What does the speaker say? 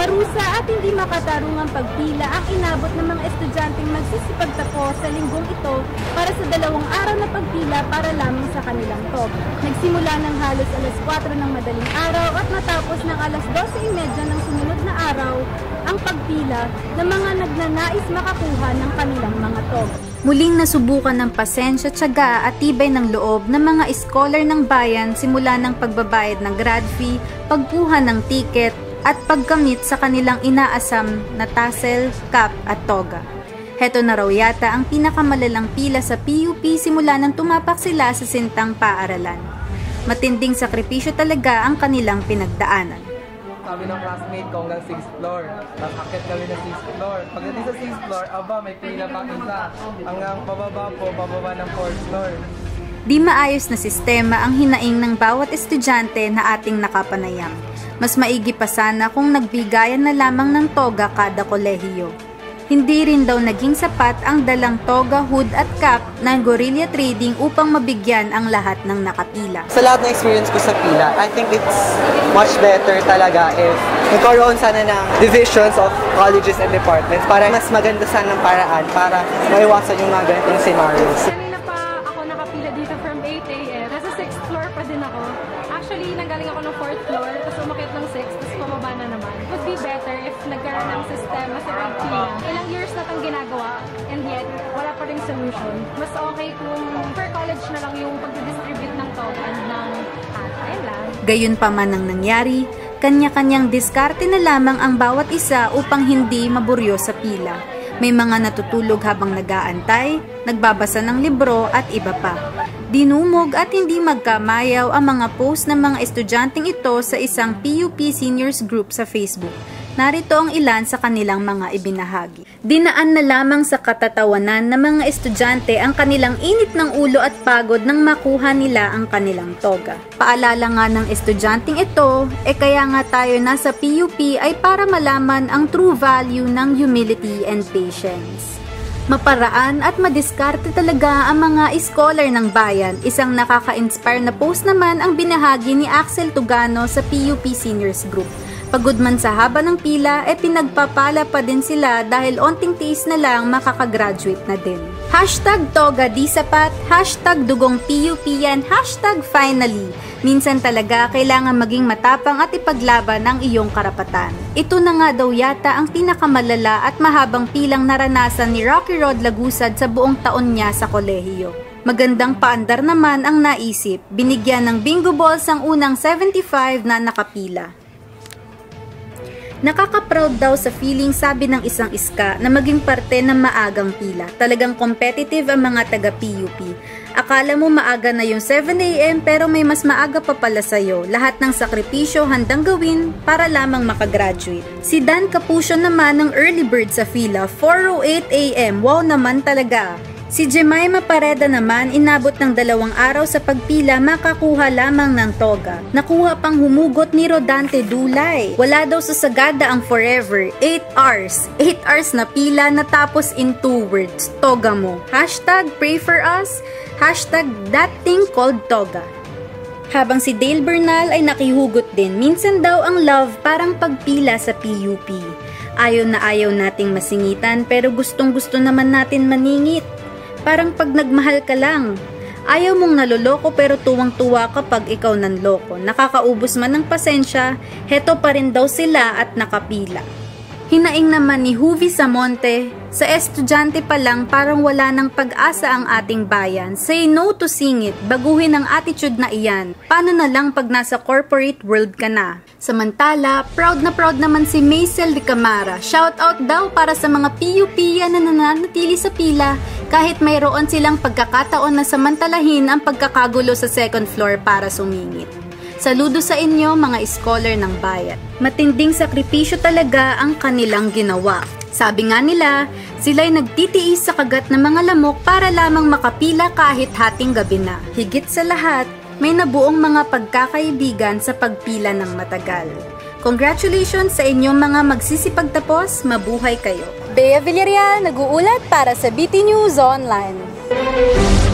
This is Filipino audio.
Parusa at hindi makatarungang pagpila ang inabot ng mga estudyanteng magsisipagtapos sa linggong ito para sa dalawang araw na pagpila para lamang sa kanilang top. Nagsimula ng halos alas 4 ng madaling araw at natapos ng alas 12.30 ng sumunod na araw ang pagpila ng mga nagnanais makakuha ng kanilang mga top. Muling nasubukan ng pasensya, tiyaga at tibay ng loob ng mga scholar ng bayan simula ng pagbabayad ng grad fee, pagkuha ng ticket, at pagkamit sa kanilang inaasam na tassel, cap at toga. Heto na raw yata ang pinakamalalang pila sa PUP simula nang tumapak sila sa sintang paaralan. Matinding sakripisyo talaga ang kanilang pinagdaanan. Sabi ng classmate ko hanggang 6th floor. Tapos akit kami ng 6th floor. Pagdating sa 6th floor, aba, may pila pang isa. Hanggang pababa po, pababa ng 4th floor. Di maayos na sistema ang hinaing ng bawat estudyante na ating nakapanayam. Mas maigi pa sana kung nagbigayan na lamang ng toga kada kolehiyo. Hindi rin daw naging sapat ang dalang toga, hood at cap ng guerrilla trading upang mabigyan ang lahat ng nakapila. Sa lahat ng experience ko sa pila, I think it's much better talaga if nagkaroon sana ng divisions of colleges and departments para mas maganda sana ng paraan para maiwasan yung mga ganitong scenarios. Floor, tapos umakit ng 6th, tapos pababa na naman. It would be better if nagkaroon ng sistema sa pagpila. Ilang years na itong ginagawa, and yet, wala pa rin solution. Mas okay kung per college na lang yung pag-distribute ng token ng hat. Gayun pa man ang nangyari, kanya-kanyang diskarte na lamang ang bawat isa upang hindi maburyo sa pila. May mga natutulog habang nag-aantay, nagbabasa ng libro at iba pa. Dinumog at hindi magkamayaw ang mga post ng mga estudyanteng ito sa isang PUP Seniors Group sa Facebook. Narito ang ilan sa kanilang mga ibinahagi. Dinaan na lamang sa katatawanan ng mga estudyante ang kanilang init ng ulo at pagod nang makuha nila ang kanilang toga. Paalala nga ng estudyanteng ito, e kaya nga tayo nasa PUP ay para malaman ang true value ng humility and patience. Maparaan at madiskarte talaga ang mga scholar ng bayan. Isang nakaka-inspire na post naman ang binahagi ni Axel Tugano sa PUP Seniors Group. Pagod man sa haba ng pila, e pinagpapala pa din sila dahil onting tiis na lang makakagraduate na din. Hashtag Toga di sapat, hashtag dugong PUP yan, hashtag finally. Minsan talaga kailangan maging matapang at ipaglaban ang iyong karapatan. Ito na nga daw yata ang pinakamalala at mahabang pilang naranasan ni Rocky Rod Lagusad sa buong taon niya sa kolehiyo. Magandang paandar naman ang naisip, binigyan ng bingo balls ang unang 75 na nakapila. Nakaka-proud daw sa feeling sabi ng isang iska na maging parte ng maagang pila. Talagang competitive ang mga taga-PUP. Akala mo maaga na yung 7am pero may mas maaga pa pala sa'yo. Lahat ng sakripisyo handang gawin para lamang makagraduate. Si Dan Capusio naman ng early bird sa fila, 4.08am. Wow naman talaga. Si Jemima Pareda naman inabot ng dalawang araw sa pagpila makakuha lamang ng toga. Nakuha pang humugot ni Rodante Dulay. Wala daw sa sagada ang forever. 8 hours. 8 hours na pila natapos in 2 words. Toga mo. Hashtag pray for us. Hashtag that thing called toga. Habang si Dale Bernal ay nakihugot din, minsan daw ang love parang pagpila sa PUP. Ayaw na ayaw nating masingitan pero gustong gusto naman natin maningit. Parang pag nagmahal ka lang. Ayaw mong naloloko pero tuwang-tuwa kapag ikaw nanloko. Nakakaubos man ng pasensya, heto pa rin daw sila at nakapila. Hinaing naman ni Huvi Samonte, sa estudyante pa lang parang wala ng pag-asa ang ating bayan. Say no to singit, baguhin ang attitude na iyan. Paano na lang pag nasa corporate world ka na? Samantala, proud na proud naman si Maisel de Camara. Shout out daw para sa mga PUP na nananatili sa pila kahit mayroon silang pagkakataon na samantalahin ang pagkakagulo sa second floor para sumingit. Saludo sa inyo mga scholar ng bayan. Matinding sakripisyo talaga ang kanilang ginawa. Sabi nga nila, sila'y nagtitiis sa kagat ng mga lamok para lamang makapila kahit hating gabi na. Higit sa lahat, may nabuong mga pagkakaibigan sa pagpila ng matagal. Congratulations sa inyong mga magsisipagtapos, mabuhay kayo. Bea Villarreal, nag-uulat para sa BT News Online.